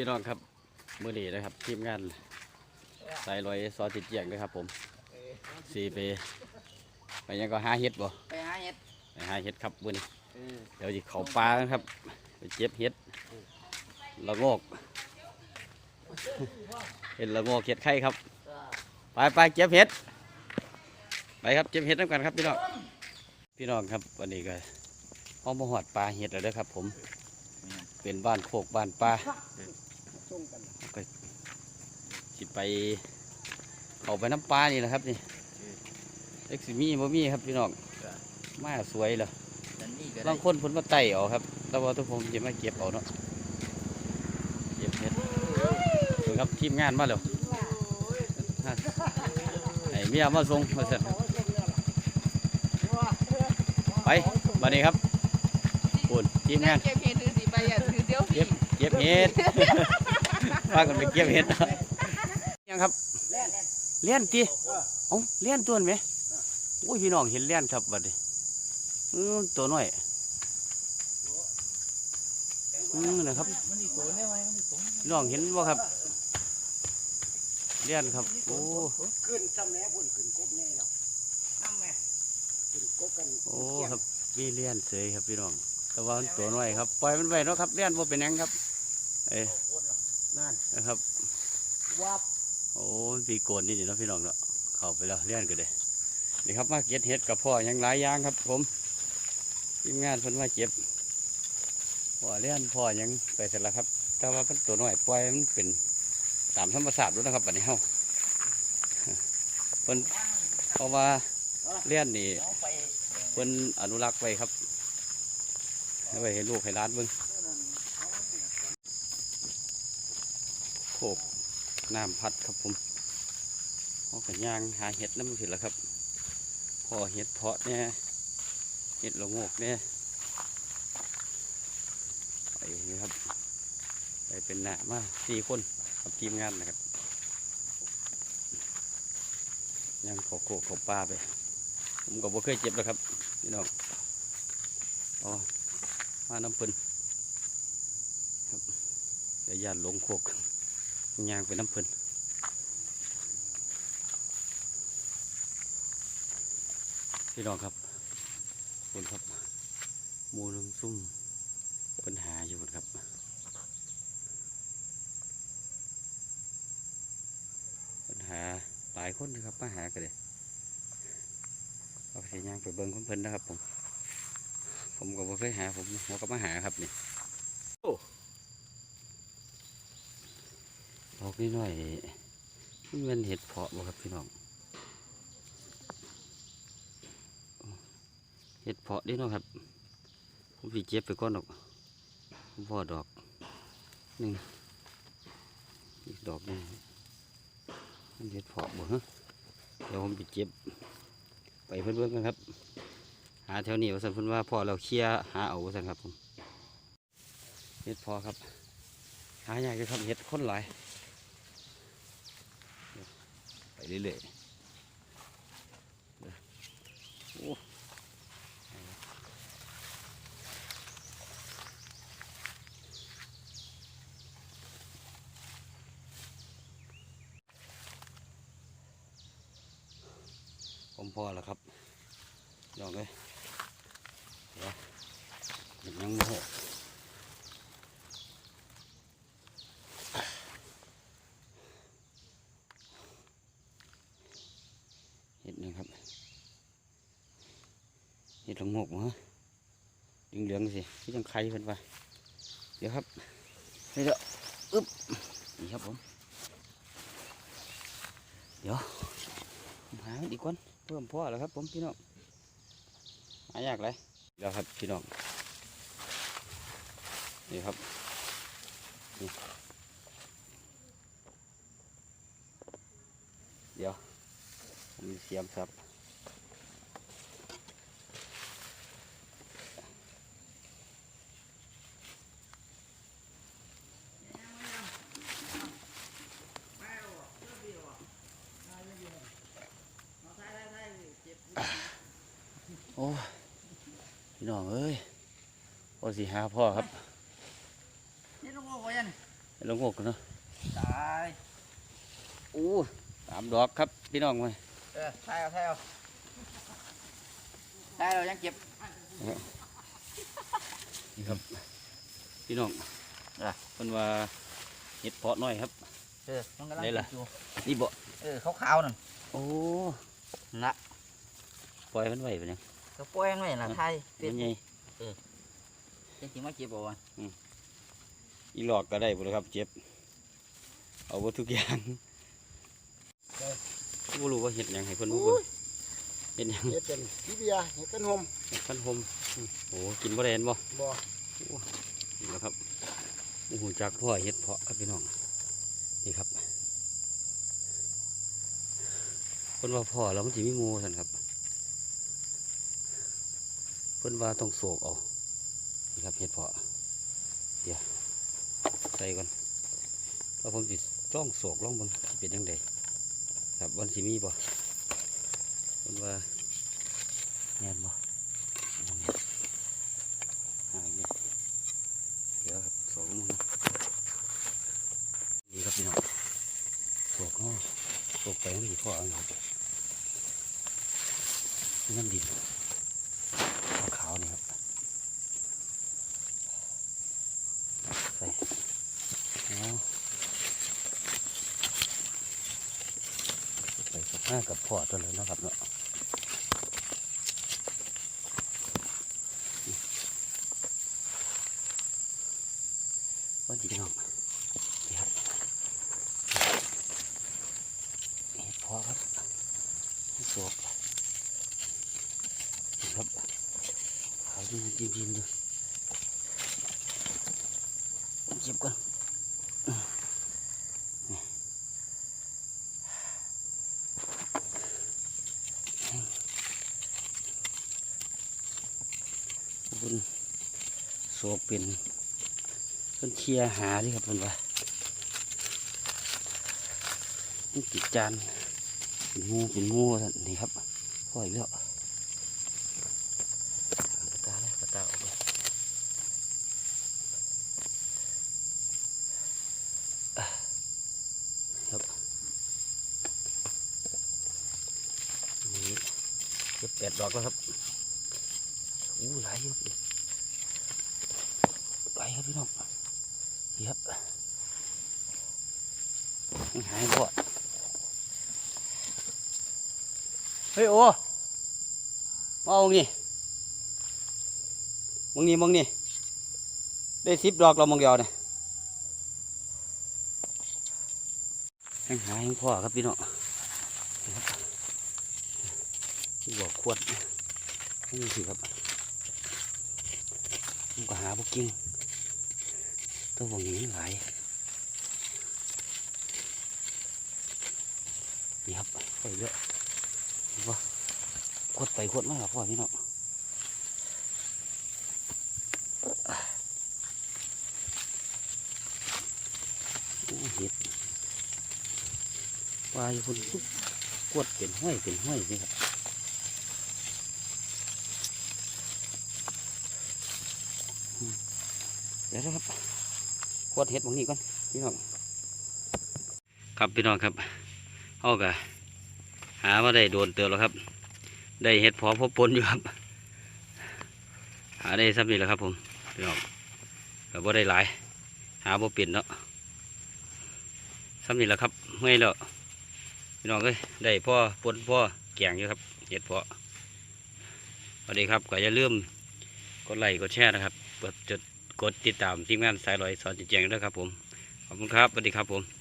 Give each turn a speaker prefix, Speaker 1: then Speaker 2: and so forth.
Speaker 1: พี่น้องครับมือดีนะครับ ทีมงานสายลอยซอติดเจียงด้วยครับ ผมสี่ไปไปยังก็หาเห็ดบ่
Speaker 2: ไปหาเห็ด
Speaker 1: ไปหาเห็ดครับมื้อนี้
Speaker 2: เออ
Speaker 1: เดี๋ยวจะเขาปลากันครับ ไปเจ็บเห็ดละโงกเห็ดละโงกเห็ดไข่ครับไปไปเจ็บเห็ดไปครับเจ็บเห็ดน้ำกันครับพี่น้องพี่น้องครับวันนี้ก็ห้องมหอดปลาเห็ดแล้วเด้อครับ ผมเป็นบ้านโคกบ้านปลา
Speaker 2: ส่งกัน
Speaker 1: ก็สิไปเอาไปน้ำปลานี่นะครับนี่เอ็กซิมีบ่มีครับพี่น้องมาสวยเลย
Speaker 2: นั่นนี่ก็
Speaker 1: บา
Speaker 2: ได้
Speaker 1: งคนเพิ่นมาไต่เอาครับแต่ว่าทุกผมจะมาเก็บเอาเนาะเก็บเห็ดดูครับทีมงานมาแล้วไอ้เมียมาส่งมาเสร็จไปบัดนี้ครับปุ่นทีมงาน
Speaker 3: เก็บเห็ดหรือสิไปอะถือเดียว
Speaker 1: เก็บเก็บเห็ด พากันไปเก็บเห็ดยังครับ
Speaker 2: แล่นแล่น
Speaker 1: เลี้ยนตีเอ้าเลี้ยนตัวนั้ไหมโอ้ยพี่น้องเห็นเลี้ยนครับบัดนี้ตัวน้อยอือนะครับพี่น้องเห็นบ่ครับเลี้ยนครับโอ้
Speaker 2: ขึ้นซ้ำแม่พุ่นขึ้นกบแน่แล้วน้ำแม่ขึ้นกบกัน
Speaker 1: โอ้ครับมีเลี้ยนเสยครับพี่น้องแต่ว่ามันตัวน้อยครับปล่อยมันไว้เนาะครับเลี้ยนบ่าเป็นยังครับ เอ้
Speaker 2: นั่น
Speaker 1: นะครับ
Speaker 2: วับ
Speaker 1: โอ้มันปีโกนนี่นี่เนาะพี่น้องเนาะเข้าไปแล้วเลี้ยนก็ได้นี่ครับมาเก็บเห็ดกับพ่อยังหลายอย่างครับ ผมทีมงานเพิ่นมาเก็บพ่อเลี้ยนพ่อยังไปเสร็จแล้วครับ แต่ว่าเพิ่นตัวน้อยปล่อยมันเป็นตามธรรมชาติแล้วนะครับบัดนี้เฮาเพิ่นเพราะว่าเลี้ยนนี่
Speaker 2: เอาไป
Speaker 1: เพิ่นอนุรักษ์ไว้ครับให้ไว้ให้ลูกให้หล้านเบิ่ง โคกน้ำพัดครับผมเอกระย่างหาเห็ดน้ำผิดแล้วครับ พอเห็ดเพาะเนี่ยเห็ดละโงกเนี่ยไปนี่ครับไปเป็นหน้ามาสี่คนกับทีมงานนะครับย่างขอโคกขาปลาไป ผมก็บ่เคยเจ็บแล้วครับพี่น้องอ๋อมาน้ำพิ่นครับเดี๋ยวย่านหลงโคก ยางไปน้ำพิ่นพี่น้องครับคุณครับมูหนึงซุ่มปัญหาอยู่ฝนครับปัญหาหลายคนนะครับมาหากันเลยเอาไปย่างไปเบิ้งของเพิ่นนะครับผม ผมก็บ่เคยหาผมผมก็มาหาครับนี่ บอกนิดหน่อยมันเป็นเห็ดเพาะบ่ครับพี่น้องเห็ดเพาะนี่เนาะครับผมสิเจ็บไปก่อนดอกผมพอดอกหนึ่งอีกดอกหนึงมันเห็ดเพาะบ่ฮะเดี๋ยวผมไปเจ็บ ไปเพื่อนเพื่อนกันครับ หาแถวนี้ว่าสันพิ่นว่าพอเราเคลียร์หาเอาว่าสันครับผมเห็ดพอครับ หายากเลยครับเห็ดค้นหลาย ไปเรื่อยๆโอ้ผมพอแล้วครับยองเลยเดี๋ยวยังโมโหเห็นี่ครับเห็ดหลงหกมั้งเหลืองสิที่ยังไข่เพิ่นไปเดี๋ยวครับนี่เด้อึ๊บนี่ครับผมเดี๋ยวหาอีกคนเพิ่มพ่อแล้วครับ ผมพี่น้องหายากเลยเดี๋ยวครับพี่น้องนี่ครับนี่เดี๋ยว มมีเสียมครับโอ้ยพี่น้องเอ้ยโอ้สิหาพ่อครับ
Speaker 2: นี่ต้องบอกว่ายัน
Speaker 1: ไปลงโงกกันเนาะ
Speaker 2: ตาย
Speaker 1: อู้สามดอกครับพี่น้องมา
Speaker 2: เออใช่เอาใช่เอาใช่เรายังเก็บ
Speaker 1: นี่ครับ พี่น้อง
Speaker 2: อะ
Speaker 1: เพิ่นว่าเห็ดเพาะน้อยครับ
Speaker 2: เออมันกำลัง
Speaker 1: ได้ล่ะ
Speaker 2: ติดอยู่
Speaker 1: นี่บ่
Speaker 2: เออขาวๆนั่น
Speaker 1: โอ้
Speaker 2: นะ
Speaker 1: ปล่อยมันไว้ปะเนี่ย
Speaker 2: ก็ปล่อยมันไว้น่ะไทยเป็
Speaker 1: เป็นนไง
Speaker 2: จะสิมาเก็บบ่วะ
Speaker 1: อีหลอกก็ได้บ่เลยครับ เจ็บ เอาหมดทุกอย่าง บ่รู้ว่าเห็ดหยังให้เพิ่นบ่เบิ่งเห็ดหยัง
Speaker 2: เฮ็ดเป็นพี่เบียร์เฮ็ดเป็นโฮม
Speaker 1: เห็ดพันหมอืมโอ้กินบ่ได้เห็นบ่
Speaker 2: บ่
Speaker 1: นี่แหละครับโอ้โหจักพ่อเห็ดเพาะครับพี่น้องนี่ครับเพิ่นว่าพ่อแล้วมันสิมีหมูซั่นครับเพิ่นว่าต้องโศกเอานี่ครับเห็ดเพาะเดี๋ยวใส่ก่อนแล้วผมสิจ้องโศกลองเบิ่งสิเป็นยังไง ครับวันสิมีบ่เพิ่นว่าแน่นบ่หายเดี๋ยวครับสองมานี่ครับพี่น้องโศกเนาะโศกไปมันสิพ่อเอาอยู่ครับน้ำดินขาวๆนี่ครับ ใส่เอาใส่กับห น้ากับพอตัวเลยนะครับเนาะว่าจีน้องนี่ครับนี่พอครับสวบครับเขาดีจริงๆเลย เก็บก่อน เป็นโศกเป็นเป็นเชียหาดิครับเพิ่นว่ามันติดจานเป็นงูเป็นงูนนี่ครับพ่ออีกแล้วเอาปากกาเลยปากกาออกไปครับนี่เก็บแปดดอกแล้วครับ อู้หลายเยอะเลยไปครับพี่น้องนี่ครับยังหายบ่เฮ้ยโอ้มาเอานี่มึงนี่มึงนี่ได้สิบดอกเรามองเดียวเนี่ยยังหายยังพ่อครับพี่น้องหัวขวดนี่สิครับผมก็หาพวกกิ้งตัวพวกนี้หลายนี่ครับไปเยอครับ พ่อพี่น้องโอ้เห็ดวายคนซุกขวดเป็นห้อยเป็นห้อยนี่ครับ เดี๋ยวนะครับขวดเห็ดบางนี้ก่อนพี่น้องครับพี่น้องครับเอากะหามาได้โดนเตือนแล้วครับ ได้เห็ดพอพบปนอยู่ครับ หาได้ซ้ำนี่แหละครับ ผมพี่น้องแต่ว่าได้หลาย หาบ่เปลี่ยนเนาะซ้ำนี่แหละครับเมื่อยแล้วพี่น้องเอ้ยได้พ่อปนพ่อแกงอยู่ครับเห็ดพอสวัสดีครับก็อย่าลืมกดไลค์กดแชร์นะครับกดจด กดติดตามทีมงานสายลอยสอนจิตแจงด้วยครับผม ขอบคุณครับสวัสดีครับผม